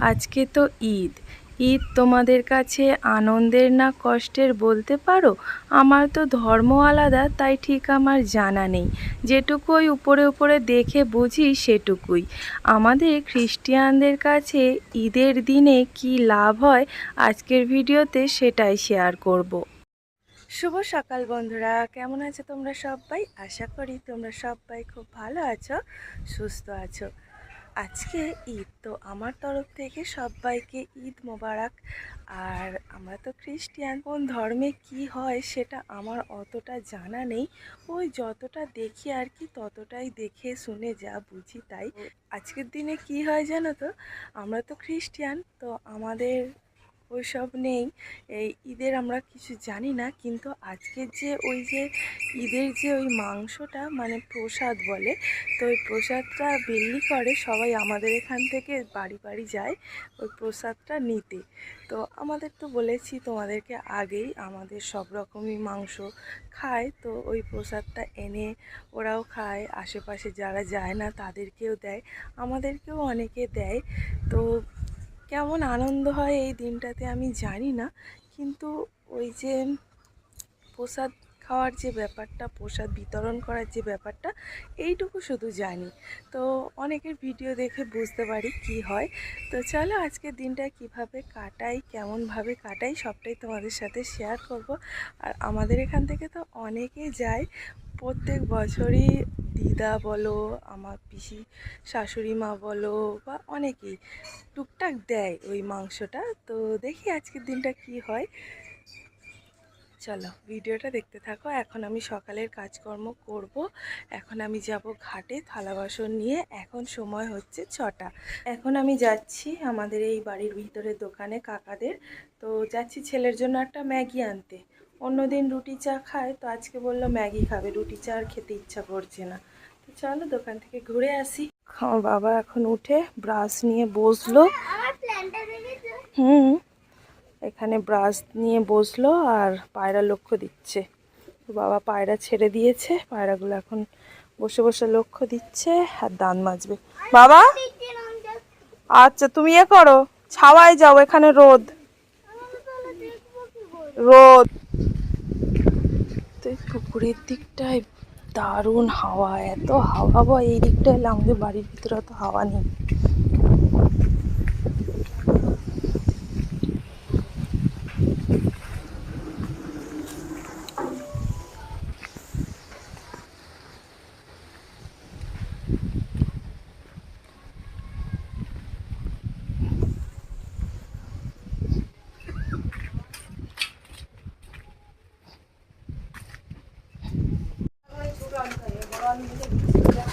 আজকে তো ঈদ। ঈদ তোমাদের কাছে আনন্দের না কষ্টের বলতে পারো? আমার তো ধর্ম আলাদা, তাই ঠিক আমার জানা নেই। যেটুকুই উপরে উপরে দেখে বুঝি সেটুকুই। আমাদের খ্রিস্টিয়ানদের কাছে ঈদের দিনে কি লাভ হয় আজকের ভিডিওতে সেটাই শেয়ার করব। শুভ সকাল বন্ধুরা, কেমন আছো তোমরা সবাই? আশা করি তোমরা সবাই খুব ভালো আছো, সুস্থ আছো। আজকে ঈদ তো আমার তরফ থেকে সবাইকে ঈদ মোবারক। আর আমরা তো খ্রিস্টিয়ান কোন ধর্মে কি হয় সেটা আমার অতটা জানা নেই। ওই যতটা দেখি আর কি ততটাই দেখে শুনে যা বুঝি তাই। আজকের দিনে কি হয় জানো তো আমরা তো খ্রিস্টিয়ান তো আমাদের ওইসব নেই। এই ঈদের আমরা কিছু জানি না, কিন্তু আজকের যে ওই যে ঈদের যে ওই মাংসটা মানে প্রসাদ বলে, তো ওই প্রসাদটা বিলি করে সবাই আমাদের এখান থেকে বাড়ি বাড়ি যায় ওই প্রসাদটা নিতে। তো আমাদের তো বলেছি তোমাদেরকে আগেই আমাদের সব রকমই মাংস খায়, তো ওই প্রসাদটা এনে ওরাও খায়। আশেপাশে যারা যায় না তাদেরকেও দেয়, আমাদেরকেও অনেকে দেয়। তো কেমন আনন্দ হয় এই দিনটাতে আমি জানি না কিন্তু ওই যে প্রসাদ খাওয়ার যে ব্যাপারটা, প্রসাদ বিতরণ করার যে ব্যাপারটা, এইটুকু শুধু জানি। তো অনেকের ভিডিও দেখে বুঝতে পারি কি হয়। তো চলো আজকের দিনটা কীভাবে কাটাই, কেমনভাবে কাটাই, সবটাই তোমাদের সাথে শেয়ার করব। আর আমাদের এখান থেকে তো অনেকে যায়। প্রত্যেক বছরই দিদা বলো, আমার পিসি শাশুড়ি মা বলো বা অনেকেই টুকটাক দেয় ওই মাংসটা। তো দেখি আজকের দিনটা কি হয়। চলো ভিডিওটা দেখতে থাকো। এখন আমি সকালের কাজকর্ম করব। এখন আমি যাব ঘাটে থালা বাসন নিয়ে। এখন সময় হচ্ছে ছটা। এখন আমি যাচ্ছি আমাদের এই বাড়ির ভিতরে দোকানে কাকাদের। তো যাচ্ছি ছেলের জন্য একটা ম্যাগি আনতে। অন্যদিন রুটি চা খায়। তো আজকে বলল ম্যাগি খাবে রুটি চা আর খেতে ইচ্ছা করছে না। তো চলো দোকান থেকে ঘুরে আসি। আমার বাবা এখন উঠে ব্রাশ নিয়ে বসল। হুম। এখানে ব্রাশ নিয়ে বসল আর পায়রা লক্ষ্য দিচ্ছে। বাবা পায়রা ছেড়ে দিয়েছে, পায়রাগুলো এখন বসে বসে লক্ষ্য দিচ্ছে আর দান মাজবে। বাবা? আচ্ছা তুমি এ করো, ছাওয়ায় যাও, এখানে রোদ। রোদ। তো পুকুরের দিকটায় দারুণ হাওয়া, এত হাওয়া বা এই দিকটা এলে আমাদের বাড়ির ভিতরে অত হাওয়া নেই।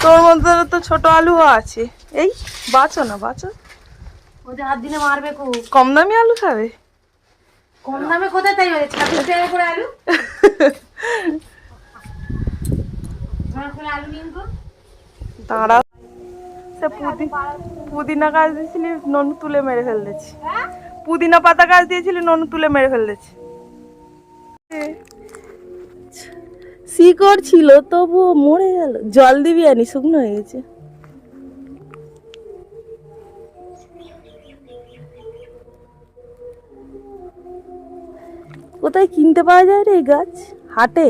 তোর মধ্যে তো ছোট আলুও আছে। এই বাঁচো না বাঁচো। ওদের হাত দিলে মারবে কো কম দামি আলু খাবে? কম দামে কোথায় তাই হবে ছাব্বিশ টাকা করে আলু? আলু নিন গো সে পুদি পুদিনা গাছ দিয়েছিলি ননু তুলে মেরে ফেল দিয়েছি। পুদিনা পাতা গাছ দিয়েছিলি ননু তুলে মেরে ফেল দিয়েছি। শিকড় ছিল, তবুও মরে গেল। জল দিবি আনি শুকনো হয়ে গেছে। কোথায় কিনতে পাওয়া যায় রে এই গাছ? হাটে?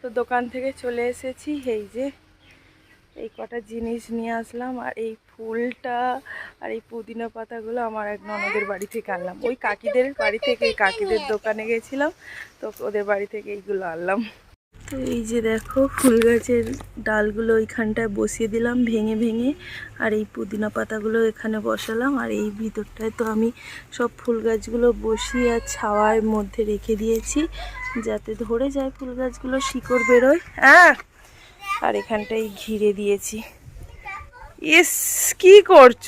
তো দোকান থেকে চলে এসেছি, এই যে এই কটা জিনিস নিয়ে আসলাম আর এই ফুলটা আর এই পুদিনা পাতাগুলো আমার এক ননদের বাড়ি থেকে আনলাম। ওই কাকিদের বাড়ি থেকে কাকিদের দোকানে গেছিলাম, তো ওদের বাড়ি থেকে এইগুলো আনলাম। তো এই যে দেখো, ফুল গাছের ডালগুলো ওইখানটায় বসিয়ে দিলাম ভেঙে ভেঙে, আর এই পুদিনা পাতাগুলো এখানে বসালাম, আর এই ভিতরটায় তো আমি সব ফুল গাছগুলো বসিয়ে আর ছাওয়ার মধ্যে রেখে দিয়েছি, যাতে ধরে যায় ফুল গাছগুলো, শিকড় বেরোয়। হ্যাঁ? আর এখানটাই ঘিরে দিয়েছি। ইস, কি করছ?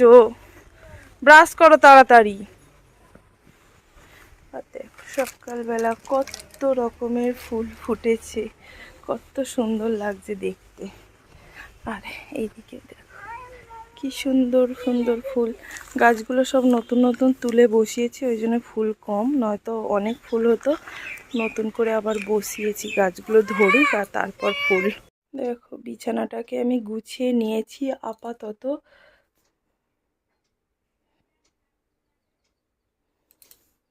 ব্রাশ করো তাড়াতাড়ি। সকালবেলা কত রকমের ফুল ফুটেছে, কত সুন্দর লাগছে দেখতে। আর এইদিকে দেখো, কি সুন্দর সুন্দর ফুল। গাছগুলো সব নতুন নতুন তুলে বসিয়েছি, ওই জন্য ফুল কম, নয়তো অনেক ফুল হতো। নতুন করে আবার বসিয়েছি গাছগুলো ধরুক আর তারপর ফুল। দেখো, বিছানাটাকে আমি গুছিয়ে নিয়েছি আপাতত।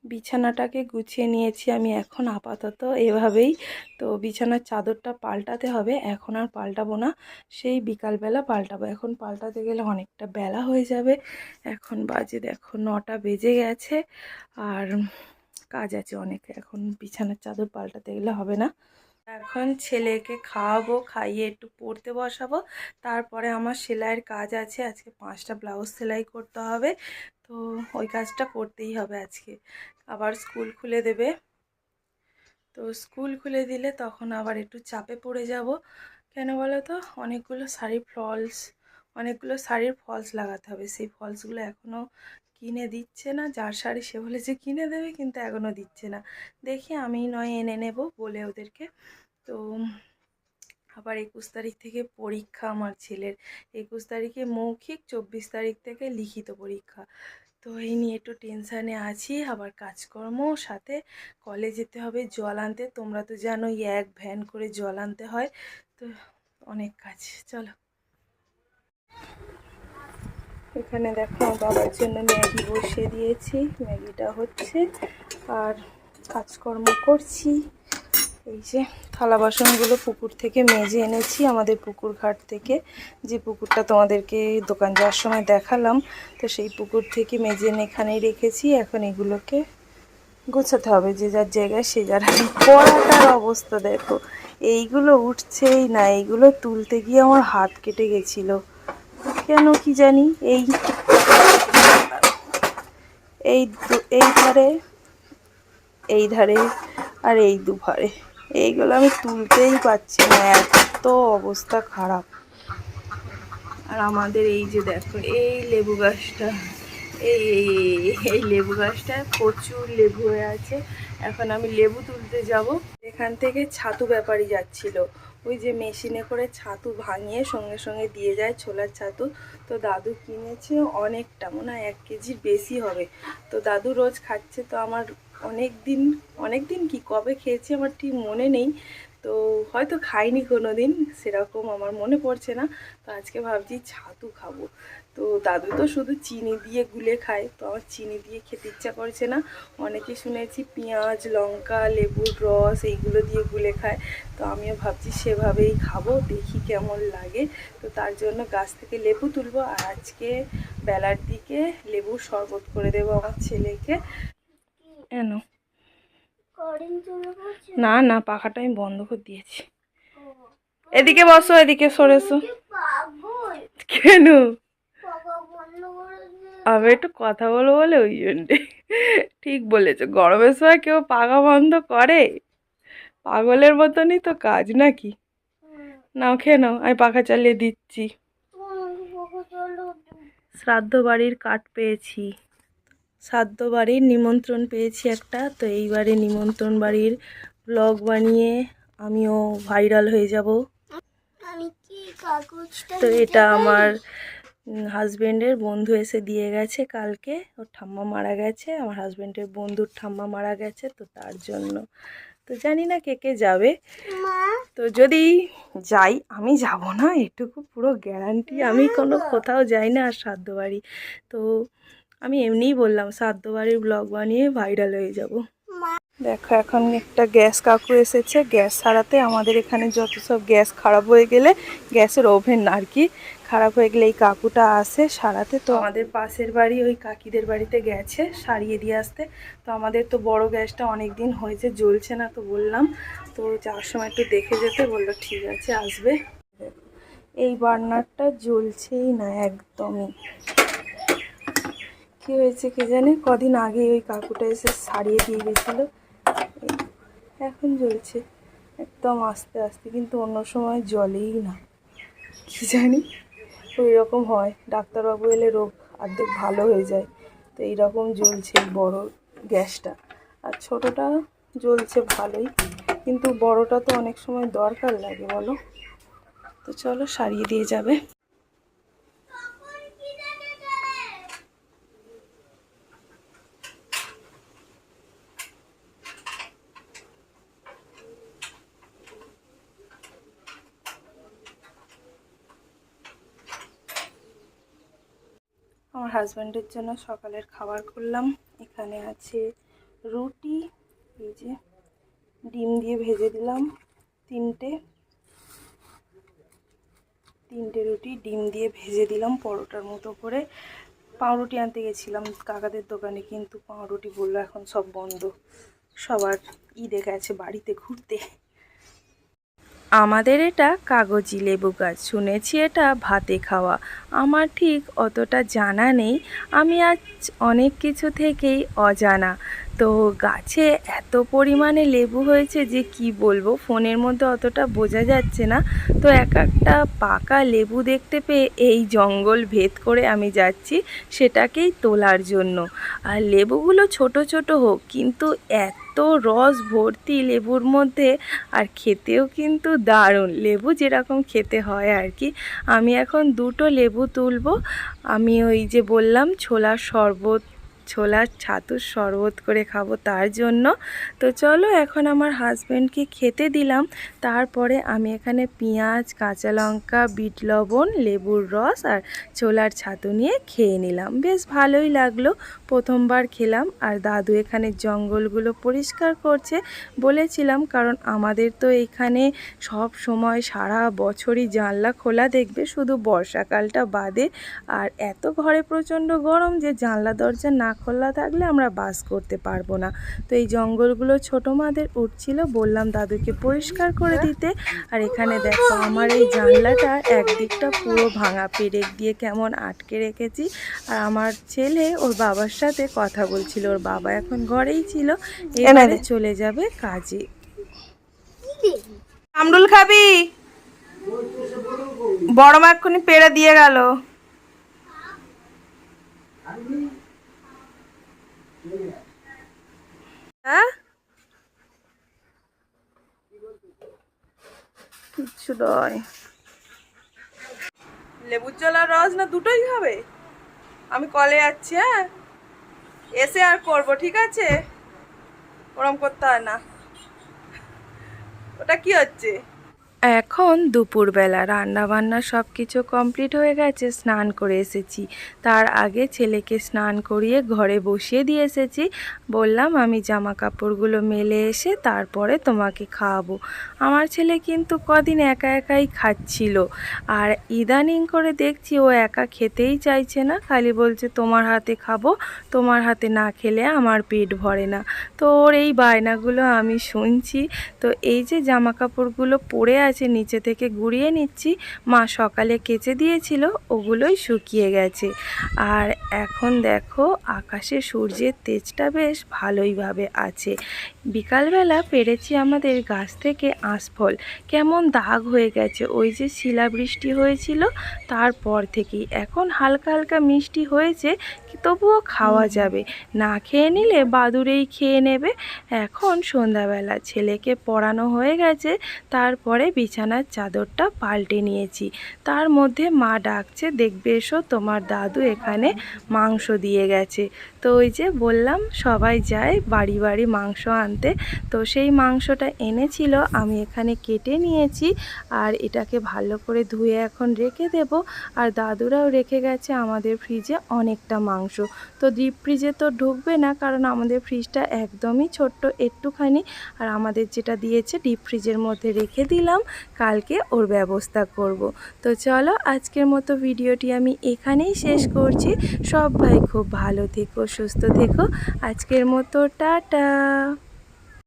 বিছানাটাকে গুছিয়ে নিয়েছি আমি এখন আপাতত এভাবেই। তো বিছানার চাদরটা পাল্টাতে হবে, এখন আর পাল্টাবো না। সেই বিকালবেলা পাল্টাবো। এখন পাল্টাতে গেলে অনেকটা বেলা হয়ে যাবে। এখন বাজে দেখো নটা বেজে গেছে আর কাজ আছে অনেক। এখন বিছানার চাদর পাল্টাতে গেলে হবে না। এখন ছেলেকে খাওয়াবো, খাইয়ে একটু পড়তে বসাবো। তারপরে আমার সেলাইয়ের কাজ আছে, আজকে পাঁচটা ব্লাউজ সেলাই করতে হবে। তো ওই কাজটা করতেই হবে আজকে। আবার স্কুল খুলে দেবে। তো স্কুল খুলে দিলে তখন আবার একটু চাপে পড়ে যাব। কেন বলো তো? অনেকগুলো শাড়ির ফলস, অনেকগুলো শাড়ির ফলস লাগাতে হবে। সেই ফলসগুলো এখনও কিনে দিচ্ছে না, যার শাড়ি সে বলেছে কিনে দেবে কিন্তু এখনও দিচ্ছে না। দেখি আমি নয় এনে নেব বলে ওদেরকে। তো আবার একুশ তারিখ থেকে পরীক্ষা আমার ছেলের। একুশ তারিখে মৌখিক, চব্বিশ তারিখ থেকে লিখিত পরীক্ষা। তো এই নিয়ে একটু টেনশানে আছি, আবার কাজকর্ম সাথে কলে যেতে হবে, জল আনতে। তোমরা তো জানোই এক ভ্যান করে জল আনতে হয়। তো অনেক কাজ, চলো। এখানে দেখো বাবার জন্য ম্যাগি বসিয়ে দিয়েছি। ম্যাগিটা হচ্ছে আর কাজকর্ম করছি। এই যে থালা বাসনগুলো পুকুর থেকে মেজে এনেছি আমাদের পুকুর ঘাট থেকে। যে পুকুরটা তোমাদেরকে দোকান যাওয়ার সময় দেখালাম, তো সেই পুকুর থেকে মেজে এনে এখানেই রেখেছি। এখন এগুলোকে গোছাতে হবে, যে যার জায়গায় সে যার পড়াটার অবস্থা, দেখো। এইগুলো উঠছেই না, এইগুলো তুলতে গিয়ে আমার হাত কেটে গেছিল। কেন কি জানি? এই এই এই ধারে এই ধারে, আর এই দুভারে এইগুলো আমি তুলতেই পারছি না, এত অবস্থা খারাপ। আর আমাদের এই যে দেখো, এই লেবু গাছটা, এই এই- এই- এই লেবু গাছটায় প্রচুর লেবু হয়ে আছে। এখন আমি লেবু তুলতে যাব। এখান থেকে ছাতু ব্যাপারী যাচ্ছিল। ওই যে মেশিনে করে ছাতু ভাঙিয়ে সঙ্গে সঙ্গে দিয়ে যায় ছোলার ছাতু। তো দাদু কিনেছে অনেকটা, মনে হয় এক কেজির বেশি হবে। তো দাদু রোজ খাচ্ছে, তো আমার অনেক দিন অনেক দিন কি কবে খেয়েছি আমার ঠিক মনে নেই। তো হয়তো খাইনি কোনো দিন সেরকম আমার মনে পড়ছে না। তো আজকে ভাবছি ছাতু খাব। তো দাদু তো শুধু চিনি দিয়ে গুলে খায়, তো আমার চিনি দিয়ে খেতে ইচ্ছা করছে না। অনেকে শুনেছি পেঁয়াজ, লঙ্কা, লেবুর রস এইগুলো দিয়ে গুলে খায়। তো আমিও ভাবছি সেভাবেই খাব, দেখি কেমন লাগে। তো তার জন্য গাছ থেকে লেবু তুলবো আর আজকে বেলার দিকে লেবুর শরবত করে দেবো আমার ছেলেকে। এনো। না না পাখাটা আমি বন্ধ করে দিয়েছি। এদিকে বসো এদিকে সরেছো কেন? আমি একটু কথা বলব বলে ওই জন্যে। ঠিক বলেছ গরমের সময় কেউ পাখা বন্ধ করে? পাগলের মতনই তো কাজ নাকি? নাও খেয়ে নাও আমি পাখা চালিয়ে দিচ্ছি। শ্রাদ্ধ বাড়ির কাঠ পেয়েছি। শ্রাদ্ধ বাড়ির নিমন্ত্রণ পেয়েছি একটা। তো এইবারে নিমন্ত্রণ বাড়ির ব্লগ বানিয়ে আমিও ভাইরাল হয়ে যাব। তো এটা আমার হাজবেন্ডের বন্ধু এসে দিয়ে গেছে কালকে। ওর ঠাম্মা মারা গেছে আমার হাজবেন্ডের বন্ধুর ঠাম্মা মারা গেছে তো তার জন্য। তো জানি না কে কে যাবে। তো যদি যাই আমি যাব না। এটুকু পুরো গ্যারান্টি আমি কোনো কোথাও যাই না আর সাধ্য বাড়ি তো আমি এমনিই বললাম শ্রাদ্ধ বাড়ির ব্লগ বানিয়ে ভাইরাল হয়ে যাব। দেখো এখন একটা গ্যাস কাকু এসেছে। গ্যাস সারাতে আমাদের এখানে যত সব গ্যাস খারাপ হয়ে গেলে গ্যাসের ওভেন আর কি খারাপ হয়ে গেলে এই কাকুটা আসে সারাতে। তো আমাদের পাশের বাড়ি ওই কাকিদের বাড়িতে গেছে সারিয়ে দিয়ে আসতে। তো আমাদের তো বড় গ্যাসটা অনেক দিন হয়েছে জ্বলছে না তো বললাম। তো যাওয়ার সময় একটু দেখে যেতে বলল ঠিক আছে আসবে। এই বার্নারটা জ্বলছেই না একদমই। কি হয়েছে কে জানে? কদিন আগে ওই কাকুটা এসে সারিয়ে দিয়ে গেছিল। এখন জ্বলছে, একদম আস্তে আস্তে, কিন্তু অন্য সময় জলেই না। কি জানি? ওই রকম হয়, ডাক্তারবাবু এলে রোগ অর্ধেক ভালো হয়ে যায়। তো এইরকম জ্বলছে বড় গ্যাসটা। আর ছোটোটা জ্বলছে ভালোই, কিন্তু বড়টা তো অনেক সময় দরকার লাগে, বলো? তো চলো, সারিয়ে দিয়ে যাবে। আমার হাজব্যান্ডের জন্য সকালের খাবার করলাম। এখানে আছে রুটি, এই যে ডিম দিয়ে ভেজে দিলাম তিনটে। তিনটে রুটি ডিম দিয়ে ভেজে দিলাম পরোটার মতো করে। পাউরুটি আনতে গেছিলাম কাকাদের দোকানে, কিন্তু পাউরুটি বলল এখন সব বন্ধ। সবার ঈদে গেছে বাড়িতে ঘুরতে। আমাদের এটা কাগজি লেবু গাছ। শুনেছি এটা ভাতে খাওয়া। আমার ঠিক অতটা জানা নেই। আমি আজ অনেক কিছু থেকেই অজানা। তো গাছে এত পরিমাণে লেবু হয়েছে যে কি বলব? ফোনের মধ্যে অতটা বোঝা যাচ্ছে না। তো এক একটা পাকা লেবু দেখতে পেয়ে এই জঙ্গল ভেদ করে আমি যাচ্ছি সেটাকেই তোলার জন্য। আর লেবুগুলো ছোট ছোট হোক, কিন্তু এত রস ভর্তি লেবুর মধ্যে আর খেতেও কিন্তু দারুণ। লেবু যেরকম খেতে হয় আর কি। আমি এখন দুটো লেবু তুলব। আমি ওই যে বললাম, ছোলার শরবত ছোলার ছাতুর শরবত করে খাব তার জন্য। তো চলো এখন আমার হাজব্যান্ডকে খেতে দিলাম। তারপরে আমি এখানে পেঁয়াজ, কাঁচা লঙ্কা, বিট লবণ, লেবুর রস আর ছোলার ছাতু নিয়ে খেয়ে নিলাম। বেশ ভালোই লাগল। প্রথমবার খেলাম আর দাদু এখানে জঙ্গলগুলো পরিষ্কার করছে বলেছিলাম, কারণ আমাদের তো এখানে সব সময় সারা বছরই জানলা খোলা দেখবে, শুধু বর্ষাকালটা বাদে। আর এত ঘরে প্রচণ্ড গরম যে জানলা দরজা না খোলা থাকলে আমরা বাস করতে পারব না। তো এই জঙ্গলগুলো ছোটো মাদের উঠছিল বললাম দাদুকে পরিষ্কার করে দিতে। আর এখানে দেখো আমার এই জানলাটা একদিকটা পুরো ভাঙা। পেরেক দিয়ে কেমন আটকে রেখেছি। আর আমার ছেলে ওর বাবার সাথে কথা বলছিল। ওর বাবা এখন ঘরেই ছিল। এবারে চলে যাবে কাজে। আমরুল খাবি? বড় মা এক্ষুনি পেড়ে দিয়ে গেল। হ্যাঁ? নয়। লেবুর জল আর রস না দুটোই হবে? আমি কলে যাচ্ছি হ্যাঁ? এসে আর করব, ঠিক আছে? ওরম করতে হয় না। ওটা কি হচ্ছে? এখন দুপুরবেলা রান্না বান্না সব কিছু কমপ্লিট হয়ে গেছে, স্নান করে এসেছি। তার আগে ছেলেকে স্নান করিয়ে ঘরে বসিয়ে দিয়ে এসেছি। বললাম, আমি জামা কাপড়গুলো মেলে এসে তারপরে তোমাকে খাওয়াবো। আমার ছেলে কিন্তু কদিন একা একাই খাচ্ছিল। আর ইদানিং করে দেখছি ও একা খেতেই চাইছে না। খালি বলছে, তোমার হাতে খাব, তোমার হাতে না খেলে আমার পেট ভরে না। তো ওর এই বায়নাগুলো আমি শুনছি। তো এই যে জামা কাপড়গুলো পরে আছে নিচে থেকে গুড়িয়ে নিচ্ছি। মা সকালে কেচে দিয়েছিল ওগুলোই শুকিয়ে গেছে। আর এখন দেখো আকাশে সূর্যের তেজটা বেশ ভালোইভাবে আছে। বিকালবেলা পেরেছি আমাদের গাছ থেকে আঁশফল কেমন দাগ হয়ে গেছে ওই যে শিলাবৃষ্টি হয়েছিল তারপর থেকেই। এখন হালকা হালকা মিষ্টি হয়েছে তবুও খাওয়া যাবে। না খেয়ে নিলে বাদুরেই খেয়ে নেবে। এখন সন্ধ্যাবেলা ছেলেকে পড়ানো হয়ে গেছে তারপরে বিছানার চাদরটা পাল্টে নিয়েছি। তার মধ্যে মা ডাকছে, দেখবে এসো, তোমার দাদু এখানে মাংস দিয়ে গেছে। তো ওই যে বললাম, সবাই যায় বাড়ি বাড়ি মাংস আনতে। তো সেই মাংসটা এনেছিল, আমি এখানে কেটে নিয়েছি আর এটাকে ভালো করে ধুয়ে এখন রেখে দেব। আর দাদুরাও রেখে গেছে আমাদের ফ্রিজে অনেকটা মাংস। তো ডিপ ফ্রিজে তো ঢুকবে না, কারণ আমাদের ফ্রিজটা একদমই ছোট্ট একটুখানি। আর আমাদের যেটা দিয়েছে, ডিপ ফ্রিজের মধ্যে রেখে দিলাম। কালকে ওর ব্যবস্থা করব। তো চলো আজকের মতো ভিডিওটি আমি এখানেই শেষ করছি। সবাই খুব ভালো থেকো, সুস্থ থেকো। আজকের মতো, টাটা।